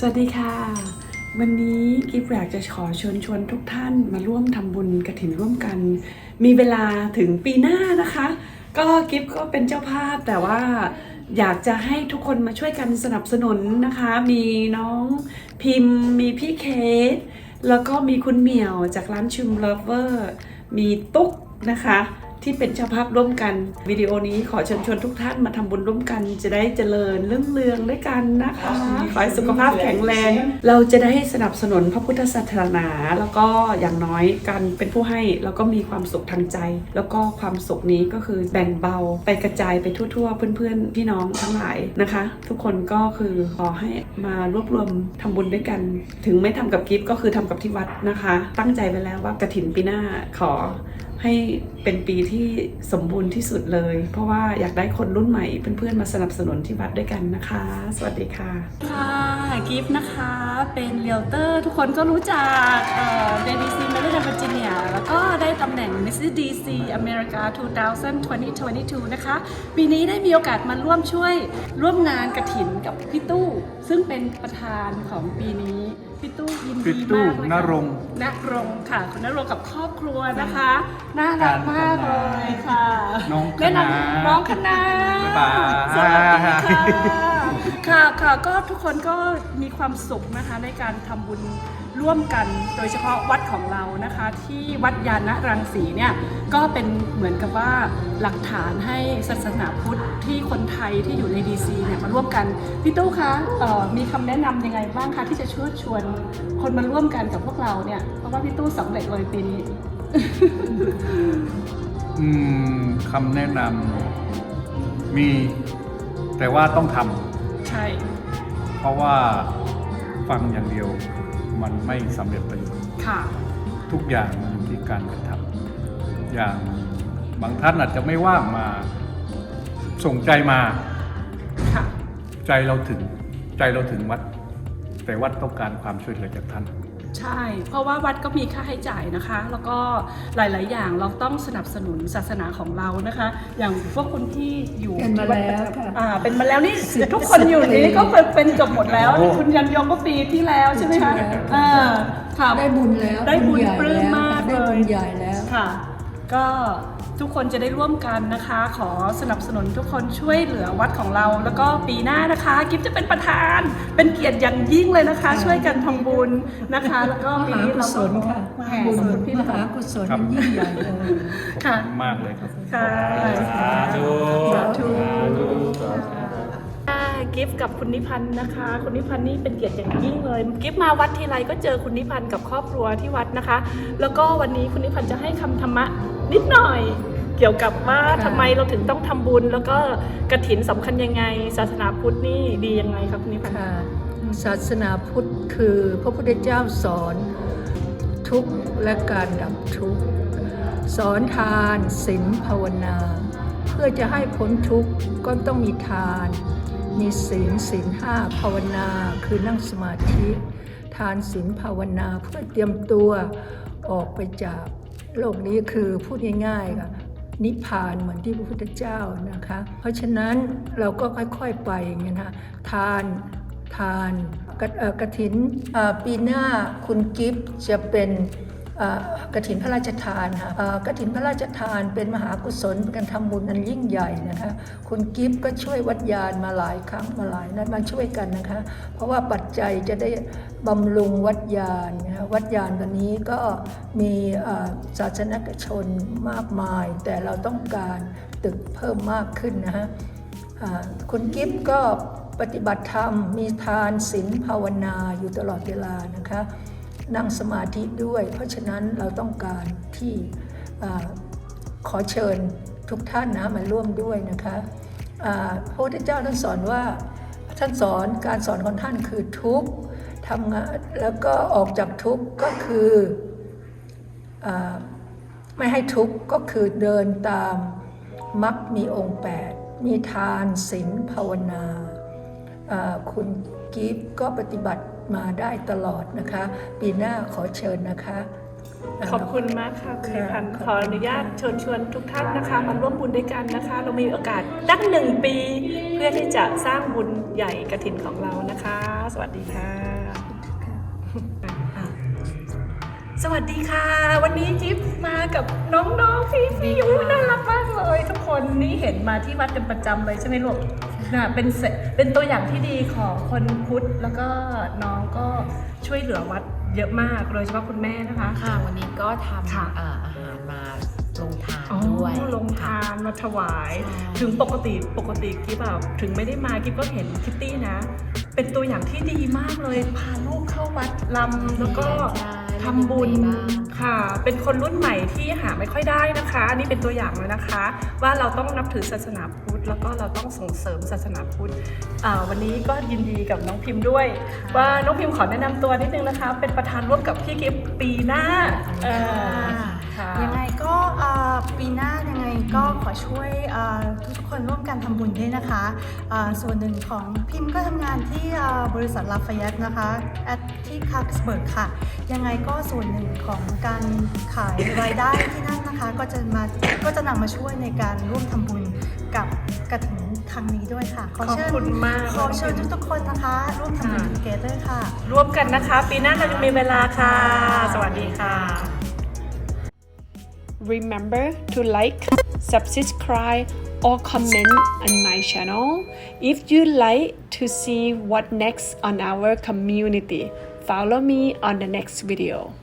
สวัสดีค่ะ วันนี้กิฟอยากจะขอเชิญชวนทุกท่านมาร่วมทำบุญกระถินร่วมกัน มีเวลาถึงปีหน้านะคะ ก็กิฟก็เป็นเจ้าภาพแต่ว่าอยากจะให้ทุกคนมาช่วยกันสนับสนุนนะคะ มีน้องพิมพ์ มีพี่เคสแล้วก็มีคุณเหมียวจากร้านชุมเลเวอร์ มีตุ๊กนะคะ ที่เป็นเจ้าภาพร่วมกัน วิดีโอนี้ขอเชิญชวนทุกท่านมาทำบุญร่วมกัน จะได้เจริญเรื่องเรืองด้วยกันนะคะขอให้สุขภาพแข็งแรง เราจะได้สนับสนุนพระพุทธศาสนา แล้วก็อย่างน้อยการเป็นผู้ให้แล้วก็มีความสุขทางใจ แล้วก็ความสุขนี้ก็คือแบ่งเบาไปกระจายไปทั่ว ๆ เพื่อนๆพี่น้องทั้งหลายนะคะ ทุกคนก็คือขอให้มารวบรวมทำบุญด้วยกัน ถึงไม่ทำกับกิฟต์ก็คือทำกับที่วัดนะคะ ตั้งใจไปแล้วว่ากระถินปีหน้าขอ ให้เป็นปีที่สมบูรณ์ที่สุดเลย เพราะว่าอยากได้คนรุ่นใหม่เพื่อนๆมาสนับสนุนที่วัดด้วยกันนะคะ สวัสดีค่ะค่ะ กิฟต์นะคะ เป็นเรียลเตอร์ทุกคนก็รู้จักเอ่อเดนีซีเมริแลนด์เวอร์จิเนียแล้วก็ได้ตำแหน่ง Mrs. DC America 2022 นะคะ ปีนี้ได้มีโอกาสมาร่วมช่วยร่วมงานกระถินกับพี่ตู้ ซึ่งเป็นประธานของปีนี้ พี่ตู้ยินพี่ดีตู้มากเลยนค่ะรงค์นักรงค์ค่ะ คุณนรงค์กับครอบครัวนะคะ น่ารักมากเลยค่ะน้องคณะแนะนำน้องคณะบ๊ายบาย สวัสดีค่ะ ค่ะค่ะก็ทุกคนก็มีความสุขนะคะในการทำบุญร่วมกัน โดยเฉพาะวัดของเรานะคะ ที่วัดยาณรังสีเนี่ยก็เป็นเหมือนกับว่าหลักฐานให้ศาสนาพุทธที่คนไทยที่อยู่ในดีซีเนี่ยมาร่วมกันพี่ตู้คะเอ่อมีคำแนะนำยังไงบ้างคะที่จะชวยชวนคนมาร่วมกันกับพวกเราเนี่ยเพราะว่าพี่ตู้สำเร็จเลยปีนี้ อืมคำแนะนำมี แต่ว่าต้องท ใช่ำเพราะว่าฟังอย่างเดียวมันไม่สำเร็จประโยชน์ ค่ะ ทุกอย่างมันอยู่ที่การกระทำอย่างบางท่านอาจจะไม่ว่างมาส่งใจมาค่ะ ใจเราถึงใจเราถึงวัด แต่วัดต้องการความช่วยเหลือจากท่าน ใช่ เพราะว่าวัดก็มีค่าใช้จ่ายนะคะ แล้วก็หลาย ๆ อย่างเราต้องสนับสนุนศาสนาของเรานะคะ อย่างพวกคุณที่อยู่เป็นมาแล้วค่ะอ่าเป็นมาแล้วนี่ทุกคนอยู่นี้ก็เป็นเป็นเกือบหมดแล้วโอ้คุณยันยงก็ปีที่แล้วใช่ไหมคะใช่แล้วอ่าค่ะได้บุญแล้วได้บุญใหญ่ปลื้มแล้วมากได้เลยบุญใหญ่แล้วค่ะ ก็ทุกคนจะได้ร่วมกันนะคะ ขอสนับสนุนทุกคนช่วยเหลือวัดของเรา แล้วก็ปีหน้านะคะ กิฟจะเป็นประธาน เป็นเกียรติอย่างยิ่งเลยนะคะ ช่วยกันทำบุญนะคะ แล้วก็มปีหานี้กุเราศก็ลค่ะมหาบุกุญศลพี่มนะคะหากุศลครับยิ่งใหญ่เลยค่ะมากเลยครับค่ะสาธุสาธุสาธุ กิฟต์กับคุณนิพันธ์นะคะ คุณนิพันธ์นี่เป็นเกียรติอย่างยิ่งเลย กิฟต์มาวัดทีไรก็เจอคุณนิพันธ์กับครอบครัวที่วัดนะคะ แล้วก็วันนี้คุณนิพันธ์จะให้คำธรรมะนิดหน่อย เกี่ยวกับว่าค่ะทำไมเราถึงต้องทำบุญ แล้วก็กระถินสำคัญยังไง ศาสนาพุทธนี่ดียังไงครับคุณนิพันธ์ศาสนาพุทธคือพระพุทธเจ้าสอนทุกข์และการดับทุกข์สอนทานศีลภาวนา เพื่อจะให้พ้นทุกข์ก็ต้องมีทาน มีศีลศีลห้าภาวนาคือนั่งสมาธิ ทานศีลภาวนาเพื่อเตรียมตัวออกไปจากโลกนี้คือพูดง่ายๆค่ะนิพพานเหมือนที่พระพุทธเจ้านะคะ เพราะฉะนั้นเราก็ค่อยๆไปอย่างเงี้ยนะคะทานทานกระเอ่อกระถินเอ่อปีหน้าคุณกิฟต์จะเป็น กระถินพระราชทานค่ะกระถินพระราชทานเป็นมหากุศลเป็นการทำบุญอันยิ่งใหญ่นะคะคุณกิฟต์ก็ช่วยวัดยานมาหลายครั้งมาหลายนัดมาช่วยกันนะคะ เพราะว่าปัจจัยจะได้บำรุงวัดยานนะคะวัดยานตอนนี้ก็มีศาสนกชนมากมาย แต่เราต้องการตึกเพิ่มมากขึ้นนะฮะคุณกิฟต์ก็ปฏิบัติธรรมมีทานศีลภาวนาอยู่ตลอดเวลานะคะ นั่งสมาธิด้วย เพราะฉะนั้นเราต้องการที่ขอเชิญทุกท่านนะมาร่วมด้วยนะคะพระพุทธเจ้าท่านสอนว่าท่านสอนการสอนของท่านคือทุกข์ทำงานแล้วก็ออกจากทุกข์ก็คืออไม่ให้ทุกข์ก็คือเดินตามมักมีองค์ 8 มีทานศีลภาวนา คุณกิฟต์ก็ปฏิบัติ มาได้ตลอดนะคะ ปีหน้าขอเชิญนะคะ ขอบคุณมากค่ะคุณนิพันธ์ขออนุญาตเชิญชวนทุกท่านนะคะมาร่วมบุญด้วยกันนะคะ เรามีโอกาสตั้งหนึ่งปี เพื่อที่จะสร้างบุญใหญ่กระถินของเรานะคะ สวัสดีค่ะอะสวัสดีค่ะ วันนี้จิ๊บมากับน้องๆพี่พี่ๆอุ้ยน่ารักมากเลย ทุกคนนี่เห็นมาที่วัดกันประจำเลยใช่ไหมลูก น่ะเป็นเสเป็นตัวอย่างที่ดีของคนพุทธ แล้วก็น้องก็ช่วยเหลือวัดเยอะมากโดยเฉพาะคุณแม่นะคะ ค่ะวันนี้ก็ทค่ะำเอ่ออาหารมาลงทานอ๋อด้วยลงทานมาถวาย ใช่ ถึงปกติปกติกิ๊บแบบถึงไม่ได้มากิ๊บก็เห็นคิตตี้นะ เป็นตัวอย่างที่ดีมากเลยพาลูกเข้าวัดลำแล้วก็ใช่ทำบุญ มีบ้าง ค่ะ เป็นคนรุ่นใหม่ที่หาไม่ค่อยได้นะคะ อันนี้เป็นตัวอย่างเลยนะคะ ว่าเราต้องนับถือศาสนาพุทธ แล้วก็เราต้องส่งเสริมศาสนาพุทธอ่าวันนี้ก็ยินดีกับน้องพิมพ์ด้วย ว่าน้องพิมพ์ขอแนะนำตัวนิดนึงนะคะ เป็นประธานร่วมกับพี่กิฟปีหน้าเออค่ะ ยังไงก็เอ่อปีหน้ายังไงก็ขอช่วยเอ่อทุกๆคนร่วมกันทำบุญด้วยนะคะเอ่อส่วนหนึ่งของพิมพ์ก็ทำงานที่เอ่อบริษัทลาฟายตนะคะแอดที่คาร์สเบิร์กค่ะ ยังไงก็ส่วนหนึ่งของการขายรายได้ที่นั่นนะคะก็จะมาก็จะนำมาช่วยในการร่วมทำบุญกับกระถิ่นครั้งนี้ด้วยค่ะขอเชิญขอบคุณมาก ขอเชิญทุกๆคนนะคะ ร่วมทำบุญค่ะเกเตอร์ค่ะ ร่วมกันนะคะ ปีหน้าเรายังมีเวลาค่ะ สวัสดีค่ะ Remember to like, subscribe, or comment on my channel. If you like to see what next on our community, follow me on the next video.